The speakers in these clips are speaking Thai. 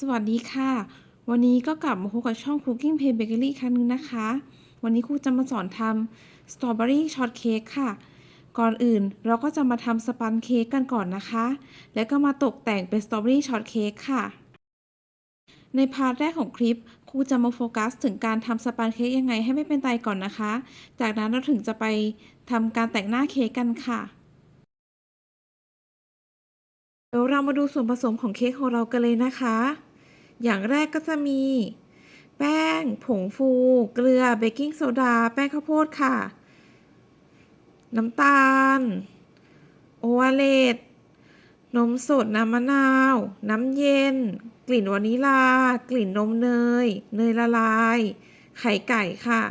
สวัสดีค่ะ วันนี้ก็กลับมาพบกับช่อง Cooking Pay Bakery ครั้งหนึงนะคะ วันนี้ครูจะมาสอนทำสตรอเบอรี่ช็อตเค้กค่ะ ก่อนอื่นเราก็จะมาทำสปันเค้กกันก่อนนะคะ แล้วก็มาตกแต่งเป็นสตรอเบอรี่ช็อตเค้กค่ะ ในพาร์ทแรกของคลิปครูจะมาโฟกัสถึงการทำสปันเค้กยังไงให้ไม่เป็นไตก่อนนะคะ จากนั้นเราถึงจะไปทำการแต่งหน้าเค้กกันค่ะ ดี๋ยวเรามาดูส่วนผสมของเค้กของเรากันเลยนะคะ อย่างแรกก็จะมี แป้ง ผงฟู เกลือ เบกกิ้งโซดา แป้งข้าวโพดค่ะ น้ำตาล โอวาเลตนมสด น้ำมะนาว น้ำเย็น กลิ่นวานิลา กลิ่นนมเนย เนยละลาย ไข่ไก่ค่ะ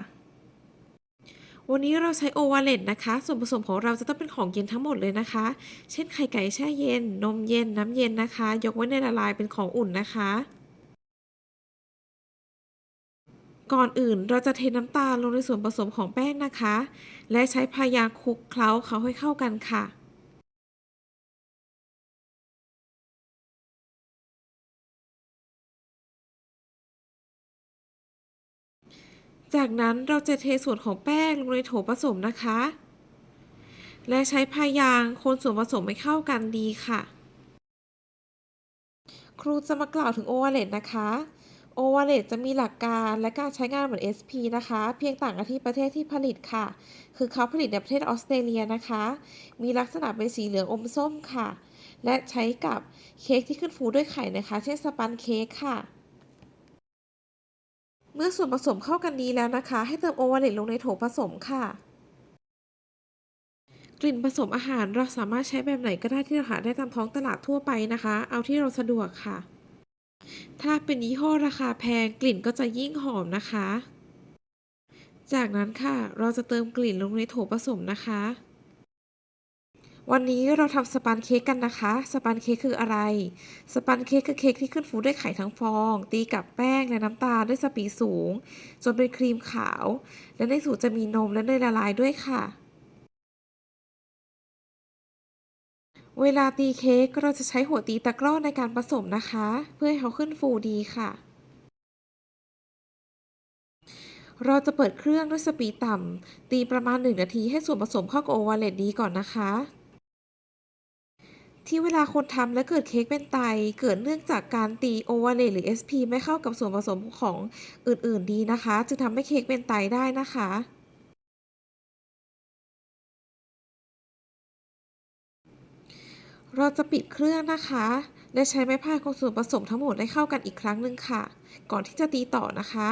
วันนี้เราใช้โอวาเลตนะคะ ส่วนผสมของเราจะต้องเป็นของเย็นทั้งหมดเลยนะคะ เช่นไข่ไก่แช่เย็น นมเย็น น้ำเย็นนะคะ ยกไว้ในละลายเป็นของอุ่นนะคะ ก่อนอื่นเราจะเทน้ำตาลลงในส่วนผสมของแป้งนะคะ และใช้พายางคลุกเคล้าเขาให้เข้ากันค่ะ จากนั้นเราจะเทส่วนของแป้งลงในโถผสมนะคะ และใช้พายางคนส่วนผสมให้เข้ากันดีค่ะ ครูจะมากล่าวถึงโอวาเลตนะคะโอวาเลตจะมีหลักการและการใช้งานเหมือน SP นะคะ เพียงต่างกันที่ประเทศที่ผลิตค่ะ คือเขาผลิตในประเทศออสเตรเลียนะคะ มีลักษณะเป็นสีเหลืองอมส้มค่ะ และใช้กับเค้กที่ขึ้นฟูด้วยไข่นะคะ เช่นสปันเค้กค่ะ เมื่อส่วนผสมเข้ากันดีแล้วนะคะ ให้เติมโอวาเลตลงในโถผสมค่ะ กลิ่นผสมอาหารเราสามารถใช้แบบไหนก็ได้ที่เราหาได้ตามท้องตลาดทั่วไปนะคะ เอาที่เราสะดวกค่ะ ถ้าเป็นยี่ห้อราคาแพงกลิ่นก็จะยิ่งหอมนะคะ จากนั้นค่ะเราจะเติมกลิ่นลงในโถผสมนะคะ วันนี้เราทำสปันเค้กกันนะคะ สปันเค้กคืออะไร สปันเค้กคือเค้กที่ขึ้นฟูด้วยไข่ทั้งฟอง ตีกับแป้งและน้ำตาลด้วยสปีดสูง จนเป็นครีมขาว และในสูตรจะมีนมและเนยละลายด้วยค่ะ เวลาตีเค้กเราจะใช้หัวตีตะกร้อในการผสมนะคะ เพื่อให้เขาขึ้นฟูดีค่ะ เราจะเปิดเครื่องด้วยสปีดต่ำตีประมาณ 1 นาทีให้ส่วนผสมเข้ากับโอวาเลตดีก่อนนะคะ ที่เวลาคนทำและเกิดเค้กเป็นไต เกิดเนื่องจากการตีโอวาเลตหรือ SP ไม่เข้ากับส่วนผสมของอื่นๆดีนะคะ จึงทำให้เค้กเป็นไตได้นะคะเราจะปิดเครื่องนะคะ และใช้ไม้พายคนส่วนผสมทั้งหมดให้เข้ากันอีกครั้งหนึ่งค่ะ ก่อนที่จะตีต่อนะคะ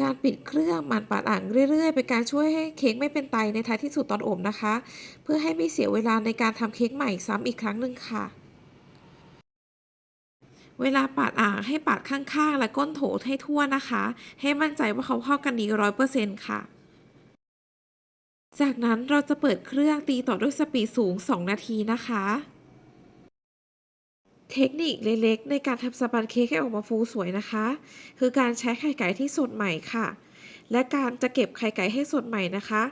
การปิดเครื่องหมั่นปาดอ่างเรื่อยๆ เป็นการช่วยให้เค้กไม่เป็นไตในท้ายที่สุดตอนอบนะคะ เพื่อให้ไม่เสียเวลาในการทำเค้กใหม่ซ้ำอีกครั้งหนึ่งค่ะ เวลาปาดอ่างให้ปาดข้างๆ และก้นโถให้ทั่วนะคะ ให้มั่นใจว่าเขาเข้ากันดีร้อยเปอร์เซ็นต์ค่ะ จากนั้นเราจะเปิดเครื่องตีต่อด้วยสปีดสูง 2 นาทีนะคะ เทคนิคเล็กๆ ในการทำสปันเค้กให้ออกมาฟูสวยนะคะ คือการใช้ไข่ไก่ที่สดใหม่ค่ะ และการจะเก็บไข่ไก่ให้สดใหม่นะคะ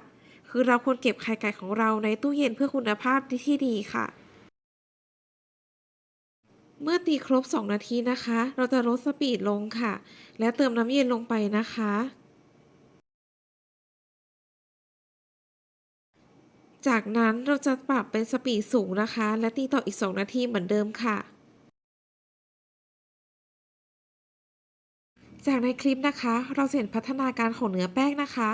คือเราควรเก็บไข่ไก่ของเราในตู้เย็นเพื่อคุณภาพที่ดีค่ะ เมื่อตีครบ 2 นาทีนะคะ เราจะลดสปีดลงค่ะ และเติมน้ำเย็นลงไปนะคะจากนั้นเราจะปรับเป็นสปีดสูงนะคะ และตีต่ออีก 2 นาทีเหมือนเดิมค่ะ จากในคลิปนะคะ เราเห็นพัฒนาการของเนื้อแป้งนะคะ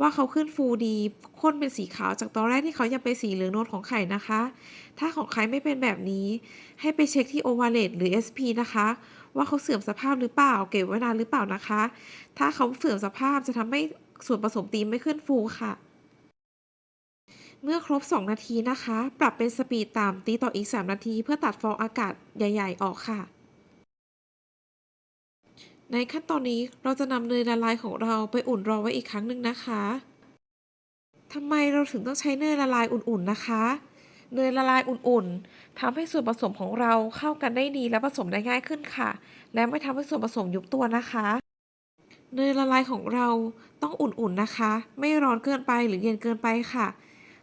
ว่าเขาขึ้นฟูดีข้นเป็นสีขาวจากตอนแรกที่เขายังเป็นสีเหลืองนวลของไข่นะคะ ถ้าของใครไม่เป็นแบบนี้ ให้ไปเช็คที่โอวาเลตหรือ SP นะคะ ว่าเขาเสื่อมสภาพหรือเปล่า เก็บไว้นานหรือเปล่านะคะ ถ้าเขาเสื่อมสภาพจะทำให้ส่วนผสมตีไม่ขึ้นฟูค่ะ เมื่อครบ 2 นาทีนะคะ ปรับเป็นสปีดต่ำตีต่ออีก 3 นาที เพื่อตัดฟองอากาศใหญ่ ๆ ออกค่ะ ในขั้นตอนนี้เราจะนำเนยละลายของเราไปอุ่นรอไว้อีกครั้งหนึ่งนะคะทำไมเราถึงต้องใช้เนยละลายอุ่นๆนะคะ เนยละลายอุ่นๆทำให้ส่วนผสมของเราเข้ากันได้ดีและผสมได้ง่ายขึ้นค่ะ และไม่ทำให้ส่วนผสมยุบตัวนะคะ เนยละลายของเราต้องอุ่นๆนะคะ ไม่ร้อนเกินไปหรือเย็นเกินไปค่ะ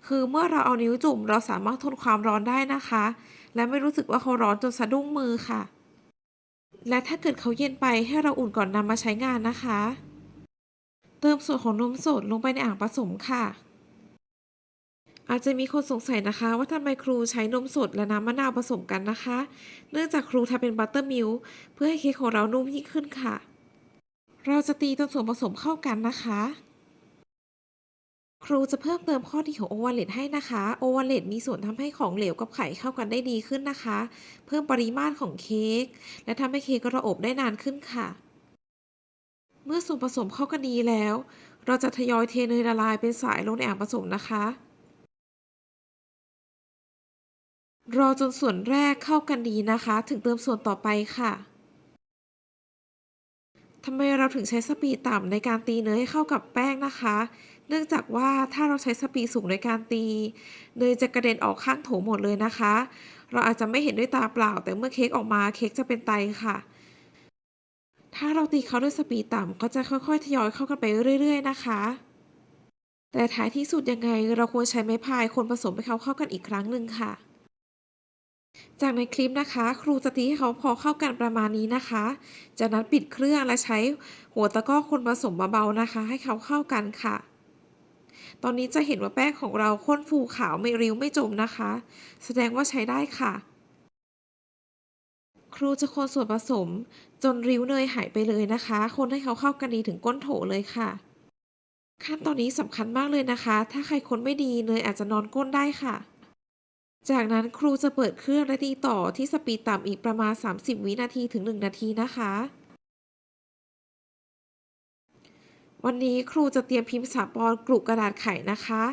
คือเมื่อเราเอานิ้วจุ่มเราสามารถทนความร้อนได้นะคะ และไม่รู้สึกว่าเขาร้อนจนสะดุ้งมือค่ะ และถ้าเกิดเขาเย็นไปให้เราอุ่นก่อนนำมาใช้งานนะคะ เติมส่วนของนมสดลงไปในอ่างผสมค่ะ อาจจะมีคนสงสัยนะคะ ว่าทำไมครูใช้นมสดและน้ำมะนาวผสมกันนะคะ เนื่องจากครูทำเป็นบัตเตอร์มิลค์เพื่อให้เค้กของเรานุ่มยิ่งขึ้นค่ะ เราจะตีจนส่วนผสมเข้ากันนะคะ ครูจะเพิ่มเติมข้อดีของโอวาเลตให้นะคะโอวาเลตมีส่วนทำให้ของเหลวกับไข่เข้ากันได้ดีขึ้นนะคะ เพิ่มปริมาตรของเค้กและทำให้เค้กระอบได้นานขึ้นค่ะ เมื่อส่วนผสมเข้ากันดีแล้ว เราจะทยอยเทเนยละลายเป็นสายลงในอ่างผสมนะคะ รอจนส่วนแรกเข้ากันดีนะคะ ถึงเติมส่วนต่อไปค่ะทำไมเราถึงใช้สปีดต่ำในการตีเนยให้เข้ากับแป้งนะคะ เนื่องจากว่าถ้าเราใช้สปีดสูงในการตีเนยจะกระเด็นออกข้างโถหมดเลยนะคะ เราอาจจะไม่เห็นด้วยตาเปล่า แต่เมื่อเค้กออกมาเค้กจะเป็นไตค่ะ ถ้าเราตีเขาด้วยสปีดต่ำก็จะค่อยๆ ทยอยเข้ากันไปเรื่อย ๆ นะคะ แต่ท้ายที่สุดยังไงเราควรใช้ไม้พายคนผสมให้เขาเข้ากันอีกครั้งหนึ่งค่ะ จากในคลิปนะคะ ครูจะตีให้เขาพอเข้ากันประมาณนี้นะคะ จากนั้นปิดเครื่องและใช้หัวตะก้อคนผสมเบาๆนะคะ ให้เขาเข้ากันค่ะ ตอนนี้จะเห็นว่าแป้งของเราข้นฟูขาวไม่ริ้วไม่จมนะคะ แสดงว่าใช้ได้ค่ะ ครูจะคนส่วนผสม จนริ้วเนยหายไปเลยนะคะ คนให้เขาเข้ากันดีถึงก้นโถเลยค่ะ ขั้นตอนนี้สำคัญมากเลยนะคะ ถ้าใครคนไม่ดีเนยอาจจะนอนก้นได้ค่ะ จากนั้นครูจะเปิดเครื่องและตีต่อที่สปีดต่ำอีกประมาณ 30 วินาทีถึง 1 นาทีนะคะ วันนี้ครูจะเตรียมพิมพ์สามปอนด์กรุกระดาษไขนะคะ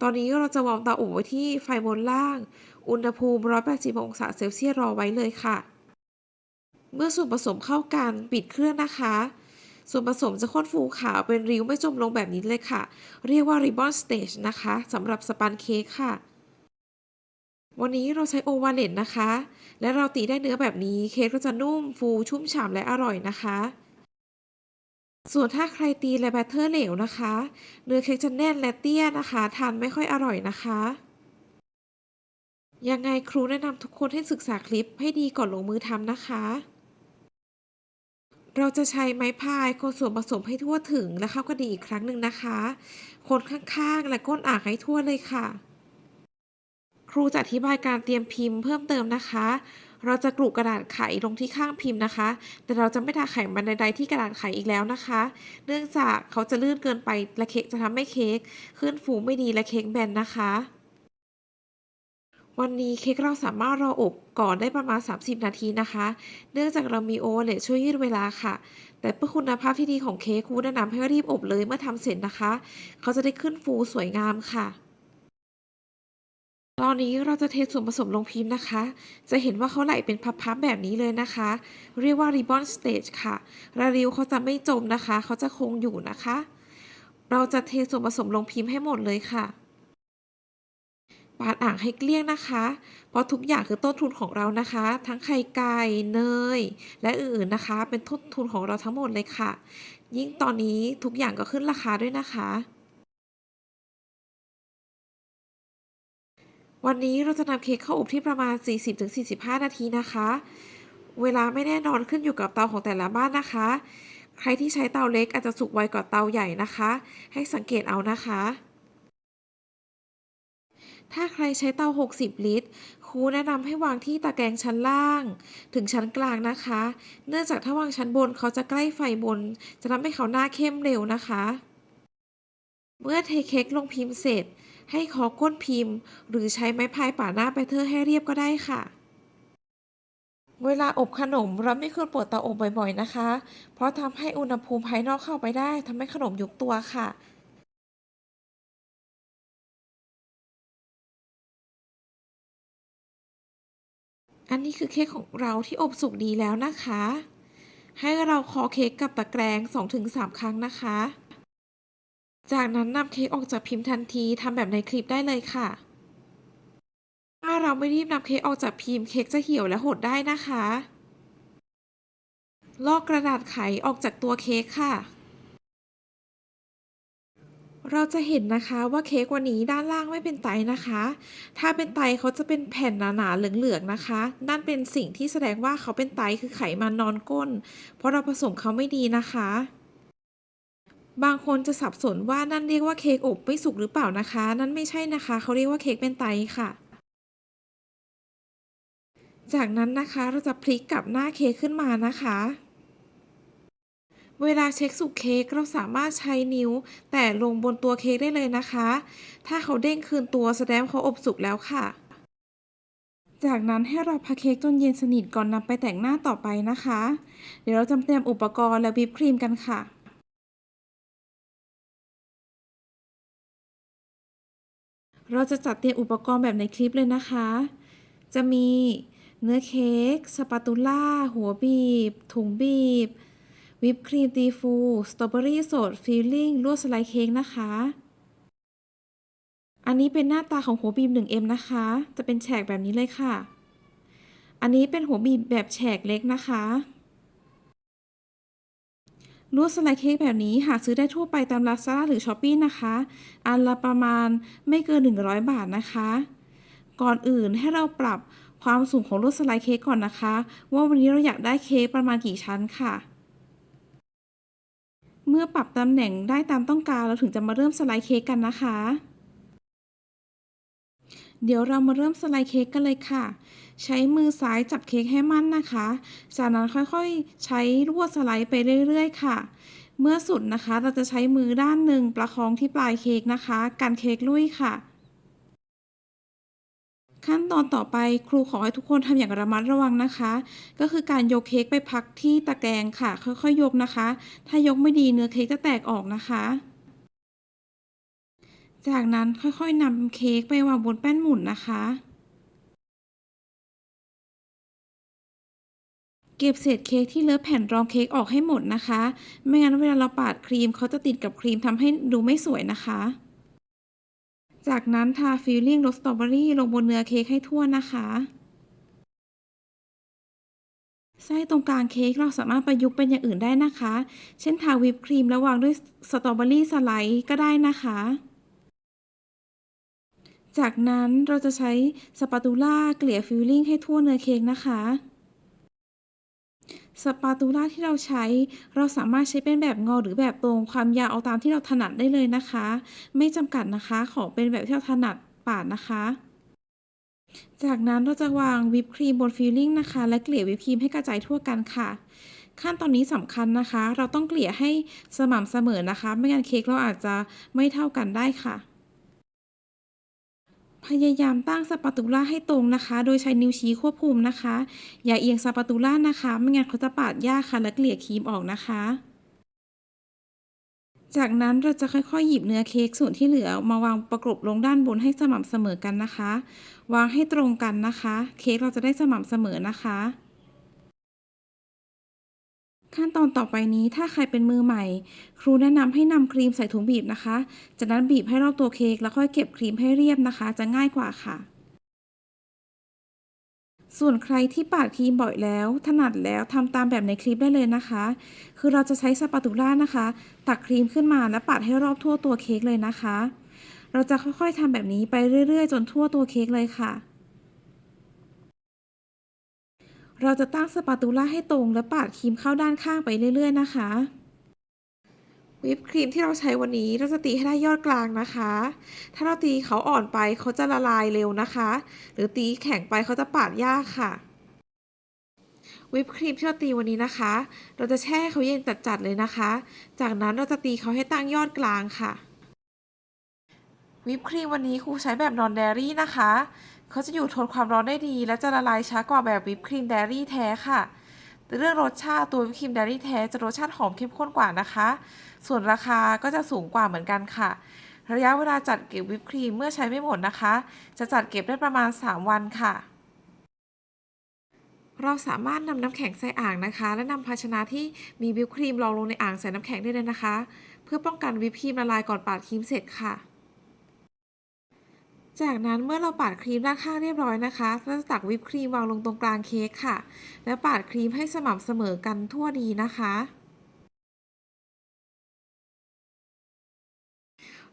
ตอนนี้เราจะวางเตาอบไว้ที่ไฟบนล่าง อุณหภูมิ 180 องศาเซลเซียสรอไว้เลยค่ะ เมื่อส่วนผสมเข้ากันปิดเครื่องนะคะ ส่วนผสมจะข้นฟูขาวเป็นริ้วไม่จมลงแบบนี้เลยค่ะ เรียกว่า ribbon stage นะคะสำหรับสปันเค้กค่ะวันนี้เราใช้โอวาเลตนะคะ และเราตีได้เนื้อแบบนี้เค้กก็จะนุ่มฟูชุ่มฉ่ำและอร่อยนะคะ ส่วนถ้าใครตีและแบตเตอร์เหลวนะคะ เนื้อเค้กจะแน่นและเตี้ยนะคะ ทานไม่ค่อยอร่อยนะคะ ยังไงครูแนะนำทุกคนให้ศึกษาคลิปให้ดีก่อนลงมือทำนะคะ เราจะใช้ไม้พายคนส่วนผสมให้ทั่วถึงและเข้ากันดีอีกครั้งหนึ่งนะคะ คนข้างๆ และก้นอ่างให้ทั่วเลยค่ะ ครูจะอธิบายการเตรียมพิมพ์เพิ่มเติมนะคะ เราจะกรุกระดาษไขลงที่ข้างพิมพ์นะคะ แต่เราจะไม่ทาไขมันใดๆที่กระดาษไขอีกแล้วนะคะ เนื่องจากเขาจะลื่นเกินไปและเค้กจะทำให้เค้กขึ้นฟูไม่ดีและเค้กแบนนะคะ วันนี้เค้กเราสามารถรออบก่อนได้ประมาณ 30 นาทีนะคะ เนื่องจากเรามีโอเวอร์เลช่วยยืดเวลาค่ะ แต่เพื่อคุณภาพที่ดีของเค้กครูแนะนำให้รีบอบเลยเมื่อทำเสร็จนะคะ เขาจะได้ขึ้นฟูสวยงามค่ะ ตอนนี้เราจะเทส่วนผสมลงพิมพ์นะคะ จะเห็นว่าเขาไหลเป็นพับๆแบบนี้เลยนะคะ เรียกว่า ribbon stage ค่ะระริ้วเขาจะไม่จมนะคะ เขาจะคงอยู่นะคะ เราจะเทส่วนผสมลงพิมพ์ให้หมดเลยค่ะ ปาดอ่างให้เกลี้ยงนะคะ เพราะทุกอย่างคือต้นทุนของเรานะคะ ทั้งไข่ไก่ เนย และอื่นๆนะคะ เป็นต้นทุนของเราทั้งหมดเลยค่ะ ยิ่งตอนนี้ทุกอย่างก็ขึ้นราคาด้วยนะคะ วันนี้เราจะนำเค้กเข้าอบที่ประมาณ 40-45 นาทีนะคะ เวลาไม่แน่นอนขึ้นอยู่กับเตาของแต่ละบ้านนะคะ ใครที่ใช้เตาเล็กอาจจะสุกไวกว่าเตาใหญ่นะคะ ให้สังเกตเอานะคะ ถ้าใครใช้เตา 60 ลิตร ครูแนะนำให้วางที่ตะแกรงชั้นล่าง ถึงชั้นกลางนะคะ เนื่องจากถ้าวางชั้นบนเขาจะใกล้ไฟบน จะทำให้เขาหน้าเข้มเร็วนะคะ เมื่อเทเค้กลงพิมพ์เสร็จ ให้เคอก้นพิมพ์ หรือใช้ไม้พายป่าหน้าแบตเตอร์ให้เรียบก็ได้ค่ะ เวลาอบขนมเราไม่ควรเปิดเตาอบบ่อยๆนะคะ เพราะทำให้อุณหภูมิภายนอกเข้าไปได้ทำให้ขนมยุบตัวค่ะอันนี้คือเค้กของเราที่อบสุกดีแล้วนะคะ ให้เราคอเค้กกับตะแกรง 2-3 ครั้งนะคะ จากนั้นนำเค้กออกจากพิมพ์ทันทีทำแบบในคลิปได้เลยค่ะ ถ้าเราไม่รีบนำเค้กออกจากพิมพ์เค้กจะเหี่ยวและหดได้นะคะ ลอกกระดาษไขออกจากตัวเค้กค่ะ เราจะเห็นนะคะว่าเค้กวันนี้ด้านล่างไม่เป็นไตนะคะ ถ้าเป็นไตเขาจะเป็นแผ่นหนาๆเหลืองๆนะคะ นั่นเป็นสิ่งที่แสดงว่าเขาเป็นไตคือไขมันนอนก้น เพราะเราผสมเขาไม่ดีนะคะ บางคนจะสับสนว่านั่นเรียกว่าเค้กอบไม่สุกหรือเปล่านะคะ นั่นไม่ใช่นะคะ เขาเรียกว่าเค้กเป็นไตค่ะ จากนั้นนะคะเราจะพลิกกลับหน้าเค้กขึ้นมานะคะ เวลาเช็คสุกเค้กเราสามารถใช้นิ้ว แตะลงบนตัวเค้กได้เลยนะคะ ถ้าเขาเด้งคืนตัวแสดงเขาอบสุกแล้วค่ะ จากนั้นให้เราพักเค้กจนเย็นสนิทก่อนนำไปแต่งหน้าต่อไปนะคะ เดี๋ยวเราจะเตรียมอุปกรณ์และวิปครีมกันค่ะ เราจะจัดเตรียมอุปกรณ์แบบในคลิปเลยนะคะ จะมีเนื้อเค้ก สปาตูล่า หัวบีบ ถุงบีบ วิปครีมตีฟู สตรอเบอรี่สด ฟิลลิ่ง ลวดสไลด์เค้กนะคะ อันนี้เป็นหน้าตาของหัวบีบ 1M นะคะ จะเป็นแฉกแบบนี้เลยค่ะ อันนี้เป็นหัวบีบแบบแฉกเล็กนะคะ ลวดสไลด์เค้กแบบนี้หาซื้อได้ทั่วไปตาม Lazada หรือ Shopee นะคะ อันละประมาณไม่เกิน 100 บาทนะคะ ก่อนอื่นให้เราปรับความสูงของลวดสไลด์เค้กก่อนนะคะ ว่าวันนี้เราอยากได้เค้กประมาณกี่ชั้นค่ะ เมื่อปรับตำแหน่งได้ตามต้องการเราถึงจะมาเริ่มสไลด์เค้กกันนะคะ เดี๋ยวเรามาเริ่มสไลด์เค้กกันเลยค่ะ ใช้มือซ้ายจับเค้กให้มั่นนะคะ จากนั้นค่อยๆ ใช้ลวดสไลด์ไปเรื่อยๆ ค่ะ เมื่อสุดนะคะ เราจะใช้มือด้านหนึ่งประคองที่ปลายเค้กนะคะ กันเค้กลุยค่ะ ขั้นตอนต่อไปครูขอให้ทุกคนทำอย่างระมัดระวังนะคะ ก็คือการยกเค้กไปพักที่ตะแกรงค่ะ ค่อยๆ ยกนะคะ ถ้ายกไม่ดีเนื้อเค้กจะแตกออกนะคะจากนั้นค่อยๆนำเค้กไปวางบนแป้นหมุนนะคะ เก็บเศษเค้กที่เลอะแผ่นรองเค้กออกให้หมดนะคะ ไม่งั้นเวลาเราปาดครีมเขาจะติดกับครีมทำให้ดูไม่สวยนะคะ จากนั้นทาฟิลลิ่งรสสตรอเบอรี่ลงบนเนื้อเค้กให้ทั่วนะคะไส้ตรงกลางเค้กเราสามารถประยุกต์เป็นอย่างอื่นได้นะคะ เช่นทาวิปครีมแล้ววางด้วยสตรอเบอรี่สไลด์ก็ได้นะคะ จากนั้นเราจะใช้สปาตูล่าเกลี่ยฟิลลิ่งให้ทั่วเนื้อเค้กนะคะ สปาตูล่าที่เราใช้ เราสามารถใช้เป็นแบบงอหรือแบบตรงความยาวเอาตามที่เราถนัดได้เลยนะคะ ไม่จำกัดนะคะขอเป็นแบบที่เราถนัดปาดนะคะ จากนั้นเราจะวางวิปครีมบนฟิลลิ่งนะคะ และเกลี่ยวิปครีมให้กระจายทั่วกันค่ะ ขั้นตอนนี้สำคัญนะคะ เราต้องเกลี่ยให้สม่ำเสมอนะคะ ไม่งั้นเค้กเราอาจจะไม่เท่ากันได้ค่ะ พยายามตั้งสปาตูล่าให้ตรงนะคะ โดยใช้นิ้วชี้ควบคุมนะคะ อย่าเอียงสปาตูล่านะคะ ไม่งั้นเขาจะปาดยากค่ะและเกลี่ยครีมออกนะคะ จากนั้นเราจะค่อยๆ หยิบเนื้อเค้กส่วนที่เหลือมาวางประกบลงด้านบนให้สม่ำเสมอกันนะคะ วางให้ตรงกันนะคะ เค้กเราจะได้สม่ำเสมอนะคะ ขั้นตอนต่อไปนี้ถ้าใครเป็นมือใหม่ ครูแนะนำให้นำครีมใส่ถุงบีบนะคะ จากนั้นบีบให้รอบตัวเค้กแล้วค่อยเก็บครีมให้เรียบนะคะ จะง่ายกว่าค่ะ ส่วนใครที่ปาดครีมบ่อยแล้ว ถนัดแล้วทำตามแบบในคลิปได้เลยนะคะ คือเราจะใช้สปาตูล่านะคะ ตักครีมขึ้นมาและปาดให้รอบทั่วตัวเค้กเลยนะคะ เราจะค่อยๆทำแบบนี้ไปเรื่อย ๆ จนทั่วตัวเค้กเลยค่ะ เราจะตั้งสปาตูล่าให้ตรงและปาดครีมเข้าด้านข้างไปเรื่อย ๆ นะคะวิปครีมที่เราใช้วันนี้เราจะตีให้ได้ยอดกลางนะคะ ถ้าเราตีเขาอ่อนไปเขาจะละลายเร็วนะคะ หรือตีแข็งไปเขาจะปาดยากค่ะ วิปครีมที่เราตีวันนี้นะคะ เราจะแช่เขาเย็นจัดๆเลยนะคะ จากนั้นเราจะตีเขาให้ตั้งยอดกลางค่ะ วิปครีมวันนี้ครูใช้แบบนอนเดรี่นะคะ เขาจะอยู่ทนความร้อนได้ดี และจะละลายช้ากว่าแบบวิปครีมเดรี่แท้ค่ะแต่เรื่องรสชาติตัววิปครีมเดรี่แท้จะรสชาติหอมเข้มข้นกว่านะคะ ส่วนราคาก็จะสูงกว่าเหมือนกันค่ะ ระยะเวลาจัดเก็บวิปครีมเมื่อใช้ไม่หมดนะคะ จะจัดเก็บได้ประมาณ 3 วันค่ะเราสามารถนำน้ำแข็งใส่อ่างนะคะ และนำภาชนะที่มีวิปครีมรองลงในอ่างใส่น้ำแข็งได้เลยนะคะ เพื่อป้องกันวิปครีมละลายก่อนปาดครีมเสร็จค่ะ จากนั้นเมื่อเราปาดครีมด้านข้างเรียบร้อยนะคะเราจะตักวิปครีมวางลงตรงกลางเค้กค่ะ แล้วปาดครีมให้สม่ำเสมอกันทั่วดีนะคะ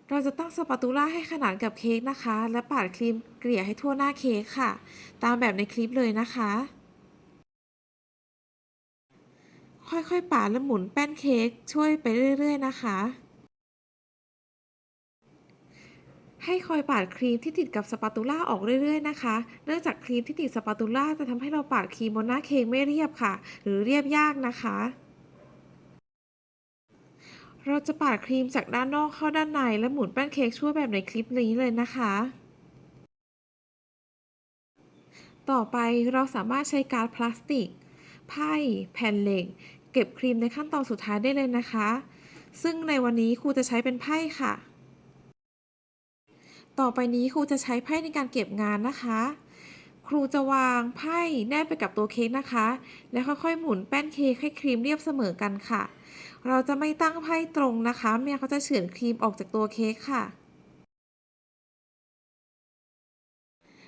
เราจะตั้งสปาตูล่าให้ขนานกับเค้กนะคะ และปาดครีมเกลี่ยให้ทั่วหน้าเค้กค่ะ ตามแบบในคลิปเลยนะคะ ค่อยๆปาดและหมุนแป้นเค้กช่วยไปเรื่อย ๆ นะคะ ให้คอยปาดครีมที่ติดกับสปาตูล่าออกเรื่อยๆนะคะ เนื่องจากครีมที่ติดสปาตูล่าจะทำให้เราปาดครีมบนหน้าเค้กไม่เรียบค่ะ หรือเรียบยากนะคะ เราจะปาดครีมจากด้านนอกเข้าด้านในและหมุนแป้นเค้กช่วแบบในคลิปนี้เลยนะคะ ต่อไปเราสามารถใช้การ์ดพลาสติก ไพ่แผ่นเหล็ก เก็บครีมในขั้นตอนสุดท้ายได้เลยนะคะ ซึ่งในวันนี้ครูจะใช้เป็นไพ่ค่ะ ต่อไปนี้ครูจะใช้ไพ่ในการเก็บงานนะคะ ครูจะวางไพ่แนบไปกับตัวเค้กนะคะ แล้วค่อยๆหมุนแป้นเค้กให้ครีมเรียบเสมอกันค่ะ เราจะไม่ตั้งไพ่ตรงนะคะไม่งั้นเขาจะเฉือนครีมออกจากตัวเค้กค่ะ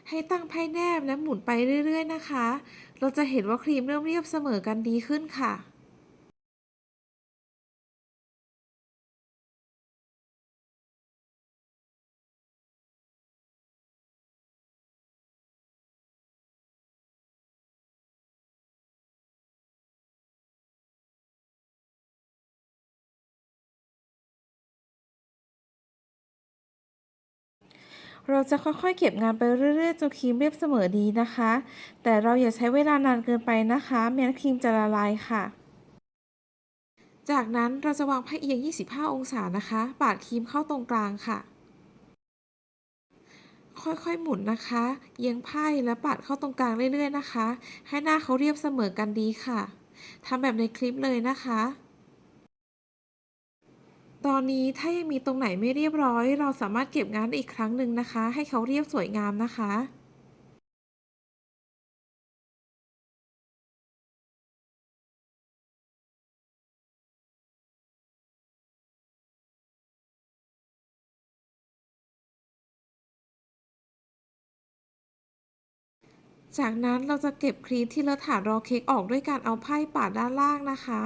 ให้ตั้งไพ่แนบและหมุนไปเรื่อย ๆ นะคะ เราจะเห็นว่าครีมเริ่มเรียบเสมอกันดีขึ้นค่ะ เราจะค่อยๆ เก็บงานไปเรื่อยๆจนครีมเรียบเสมอดีนะคะ แต่เราอย่าใช้เวลานานเกินไปนะคะไม่งั้นครีมจะละลายค่ะ จากนั้นเราจะวางไพ่เอียง 25 องศานะคะ ปาดครีมเข้าตรงกลางค่ะ ค่อยๆหมุนนะคะเอียงไพ่และปาดเข้าตรงกลางเรื่อยๆนะคะ ให้หน้าเขาเรียบเสมอกันดีค่ะทำแบบในคลิปเลยนะคะ ตอนนี้ถ้ายังมีตรงไหนไม่เรียบร้อย เราสามารถเก็บงานได้อีกครั้งหนึ่งนะคะ ให้เขาเรียบสวยงามนะคะจากนั้นเราจะเก็บครีมที่เลอะฐานรอเค้กออกด้วยการเอาไพ่ปาดด้านล่างนะคะ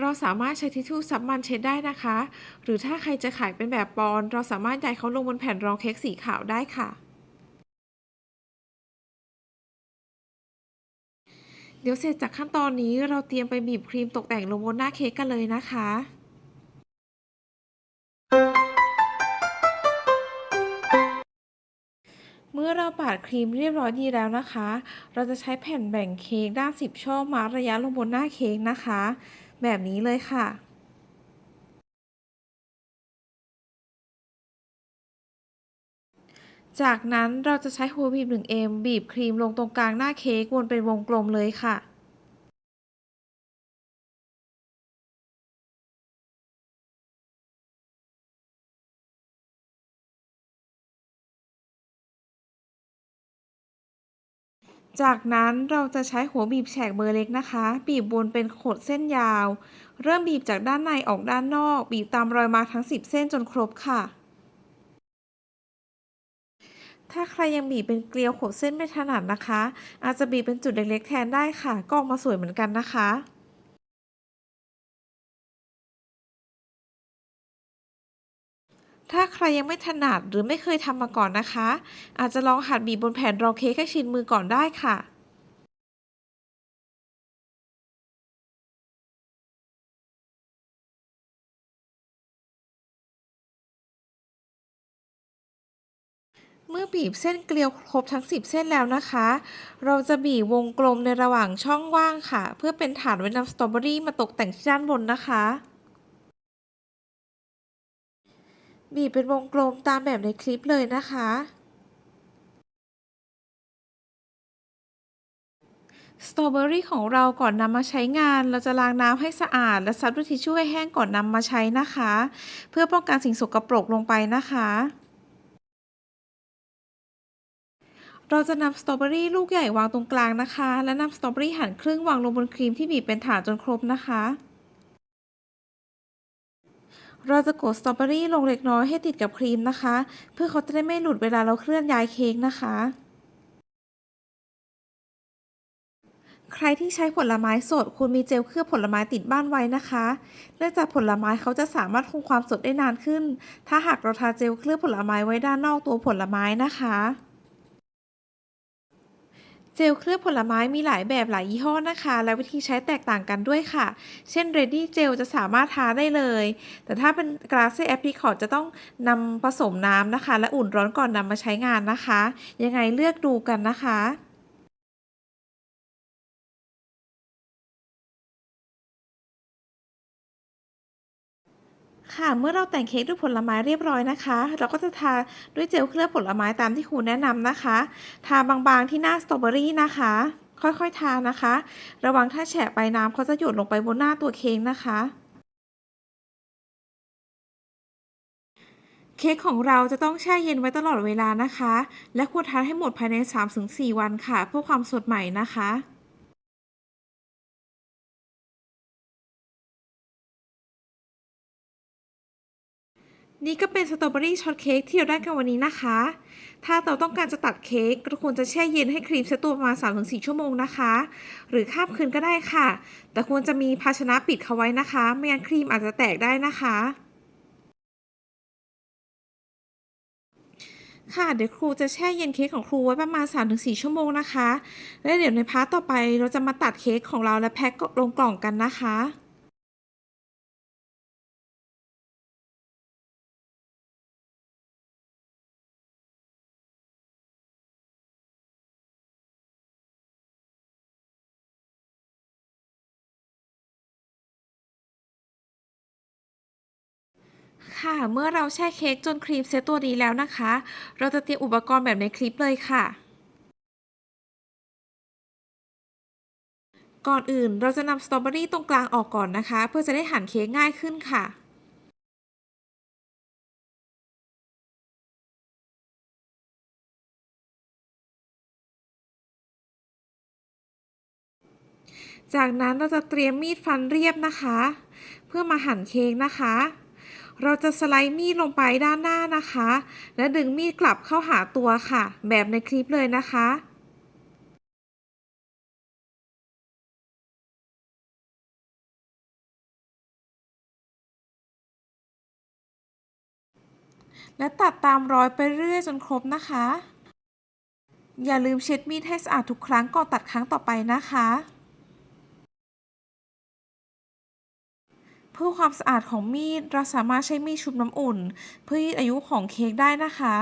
เราสามารถใช้ทิชชู่ซับมันเช็ดได้นะคะ หรือถ้าใครจะขายเป็นแบบปอน เราสามารถย้ายเขาลงบนแผ่นรองเค้กสีขาวได้ค่ะ เดี๋ยวเสร็จจากขั้นตอนนี้เราเตรียมไปบีบครีมตกแต่งลงบนหน้าเค้กกันเลยนะคะเมื่อเราปาดครีมเรียบร้อยดีแล้วนะคะ เราจะใช้แผ่นแบ่งเค้กด้าน 10 ช่อมาระยะลงบนหน้าเค้กนะคะ แบบนี้เลยค่ะจากนั้นเราจะใช้หัวบีบ 1M บีบครีมลงตรงกลางหน้าเค้กวนเป็นวงกลมเลยค่ะ จากนั้นเราจะใช้หัวบีบแฉกเบอร์เล็กนะคะ บีบบนเป็นขดเส้นยาว เริ่มบีบจากด้านในออกด้านนอก บีบตามรอยมาทั้ง 10 เส้นจนครบค่ะ ถ้าใครยังบีบเป็นเกลียวขดเส้นไม่ถนัดนะคะ อาจจะบีบเป็นจุดเล็กๆแทนได้ค่ะ ก็ออกมาสวยเหมือนกันนะคะ ถ้าใครยังไม่ถนัดหรือไม่เคยทำมาก่อนนะคะ อาจจะลองหัดบีบบนแผ่นรองเค้กให้ชินมือก่อนได้ค่ะเมื่อบีบเส้นเกลียวครบทั้ง 10 เส้นแล้วนะคะ เราจะบีบวงกลมในระหว่างช่องว่างค่ะ เพื่อเป็นฐานไว้นำสตรอเบอรี่มาตกแต่งที่ด้านบนนะคะ บีบเป็นวงกลมตามแบบในคลิปเลยนะคะ สตรอเบอรี่ของเราก่อนนำมาใช้งาน เราจะล้างน้ำให้สะอาด และซับด้วยทิชชู่ให้แห้งก่อนนำมาใช้นะคะ เพื่อป้องกันสิ่งสกปรกลงไปนะคะเราจะนำสตรอเบอรี่ลูกใหญ่วางตรงกลางนะคะ และนำสตรอเบอรี่หั่นครึ่งวางลงบนครีมที่บีบเป็นฐานจนครบนะคะ เราจะกดสตรอเบอรี่ลงเล็กน้อยให้ติดกับครีมนะคะ เพื่อเขาจะได้ไม่หลุดเวลาเราเคลื่อนย้ายเค้กนะคะ ใครที่ใช้ผลไม้สดควรมีเจลเคลือบผลไม้ติดบ้านไว้นะคะ เนื่องจากผลไม้เขาจะสามารถคงความสดได้นานขึ้น ถ้าหากเราทาเจลเคลือบผลไม้ไว้ด้านนอกตัวผลไม้นะคะ เจลเคลือบผลไม้มีหลายแบบหลายยี่ห้อนะคะ และวิธีใช้แตกต่างกันด้วยค่ะ เช่น Ready Gel จะสามารถทาได้เลย แต่ถ้าเป็น Glass Apricot จะต้องนำผสมน้ำนะคะ และอุ่นร้อนก่อนนำมาใช้งานนะคะ ยังไงเลือกดูกันนะคะ ค่ะ เมื่อเราแต่งเค้กด้วยผลไม้เรียบร้อยนะคะ เราก็จะทาด้วยเจลเคลือบผลไม้ตามที่ครูแนะนำนะคะ ทาบางๆที่หน้าสตรอเบอรี่นะคะ ค่อยๆทานะคะ ระวังถ้าแฉะไปน้ำเขาจะหยดลงไปบนหน้าตัวเค้กนะคะเค้กของเราจะต้องแช่เย็นไว้ตลอดเวลานะคะ และควรทานให้หมดภายใน 3-4 วันค่ะ เพื่อความสดใหม่นะคะ นี่ก็เป็นสตรอเบอรี่ช็อตเค้กที่เราได้กันวันนี้นะคะ ถ้าเราต้องการจะตัดเค้กเราควรจะแช่เย็นให้ครีมเซตตัวประมาณ3-4 ชั่วโมงนะคะ หรือข้ามคืนก็ได้ค่ะ แต่ควรจะมีภาชนะปิดเขาไว้นะคะ ไม่งั้นครีมอาจจะแตกได้นะคะค่ะเดี๋ยวครูจะแช่เย็นเค้กของครูไว้ประมาณ 3-4 ชั่วโมงนะคะ แล้วเดี๋ยวในพาร์ทต่อไปเราจะมาตัดเค้กของเราและแพ็คลงกล่องกันนะคะ ค่ะ เมื่อเราแช่เค้กจนครีมเซตตัวดีแล้วนะคะ เราจะเตรียมอุปกรณ์แบบในคลิปเลยค่ะ ก่อนอื่นเราจะนำสตรอเบอรี่ตรงกลางออกก่อนนะคะ เพื่อจะได้หั่นเค้กง่ายขึ้นค่ะจากนั้นเราจะเตรียมมีดฟันเรียบนะคะ เพื่อมาหั่นเค้กนะคะ เราจะสไลด์มีดลงไปด้านหน้านะคะ และดึงมีดกลับเข้าหาตัวค่ะ แบบในคลิปเลยนะคะและตัดตามรอยไปเรื่อยจนครบนะคะ อย่าลืมเช็ดมีดให้สะอาดทุกครั้งก่อนตัดครั้งต่อไปนะคะ เพื่อความสะอาดของมีดเราสามารถใช้มีดชุบน้ำอุ่น เพื่อยืดอายุของเค้กได้นะคะ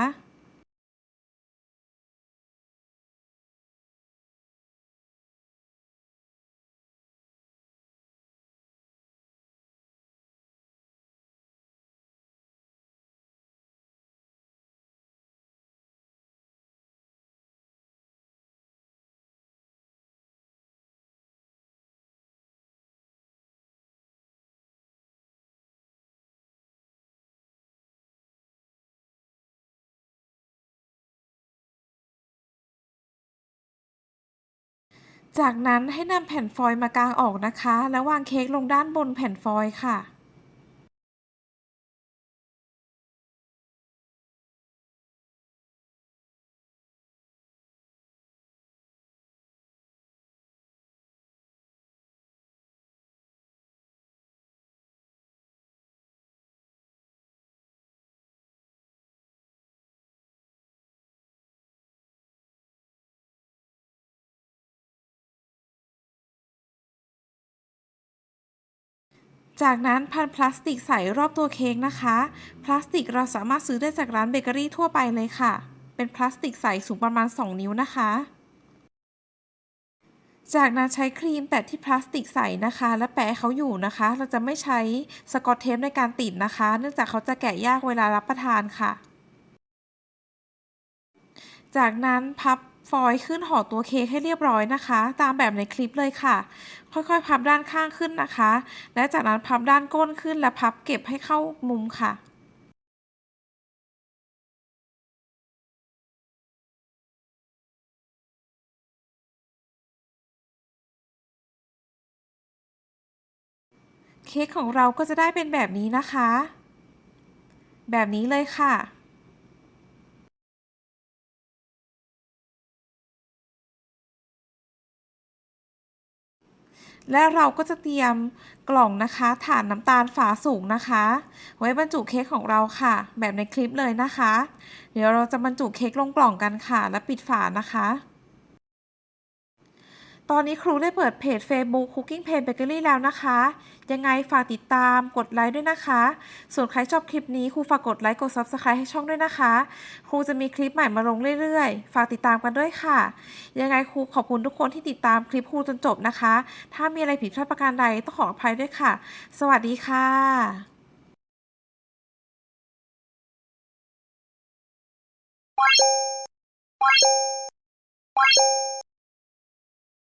จากนั้นให้นำแผ่นฟอยล์มากางออกนะคะ แล้ววางเค้กลงด้านบนแผ่นฟอยล์ค่ะ จากนั้นพันพลาสติกใส่รอบตัวเค้กนะคะ พลาสติกเราสามารถซื้อได้จากร้านเบเกอรี่ทั่วไปเลยค่ะ เป็นพลาสติกใสสูงประมาณ 2 นิ้วนะคะ จากนั้นใช้ครีมแตะที่พลาสติกใสนะคะ และแปะเขาอยู่นะคะ เราจะไม่ใช้สกอตเทปในการติดนะคะ เนื่องจากเขาจะแกะยากเวลารับประทานค่ะ จากนั้นพับ ฟอยล์ขึ้นห่อตัวเค้กให้เรียบร้อยนะคะ ตามแบบในคลิปเลยค่ะ ค่อยๆ พับด้านข้างขึ้นนะคะ และจากนั้นพับด้านก้นขึ้นและพับเก็บให้เข้ามุมค่ะเค้กของเราก็จะได้เป็นแบบนี้นะคะ แบบนี้เลยค่ะ และเราก็จะเตรียมกล่องนะคะฐานน้ำตาลฝาสูงนะคะ ไว้บรรจุเค้กของเราค่ะ แบบในคลิปเลยนะคะ เดี๋ยวเราจะบรรจุเค้กลงกล่องกันค่ะ และปิดฝานะคะ ตอนนี้ครูได้เปิดเพจ Facebook Cooking Pain Bakery แล้วนะคะ ยังไงฝากติดตามกดไลค์ด้วยนะคะ ส่วนใครชอบคลิปนี้ครูฝากกดไลค์กด Subscribe ให้ช่องด้วยนะคะ ครูจะมีคลิปใหม่มาลงเรื่อยๆ ฝากติดตามกันด้วยค่ะ ยังไงครูขอบคุณทุกคนที่ติดตามคลิปครูจนจบนะคะ ถ้ามีอะไรผิดพลาดประการใดต้องขออภัยด้วยค่ะ สวัสดีค่ะ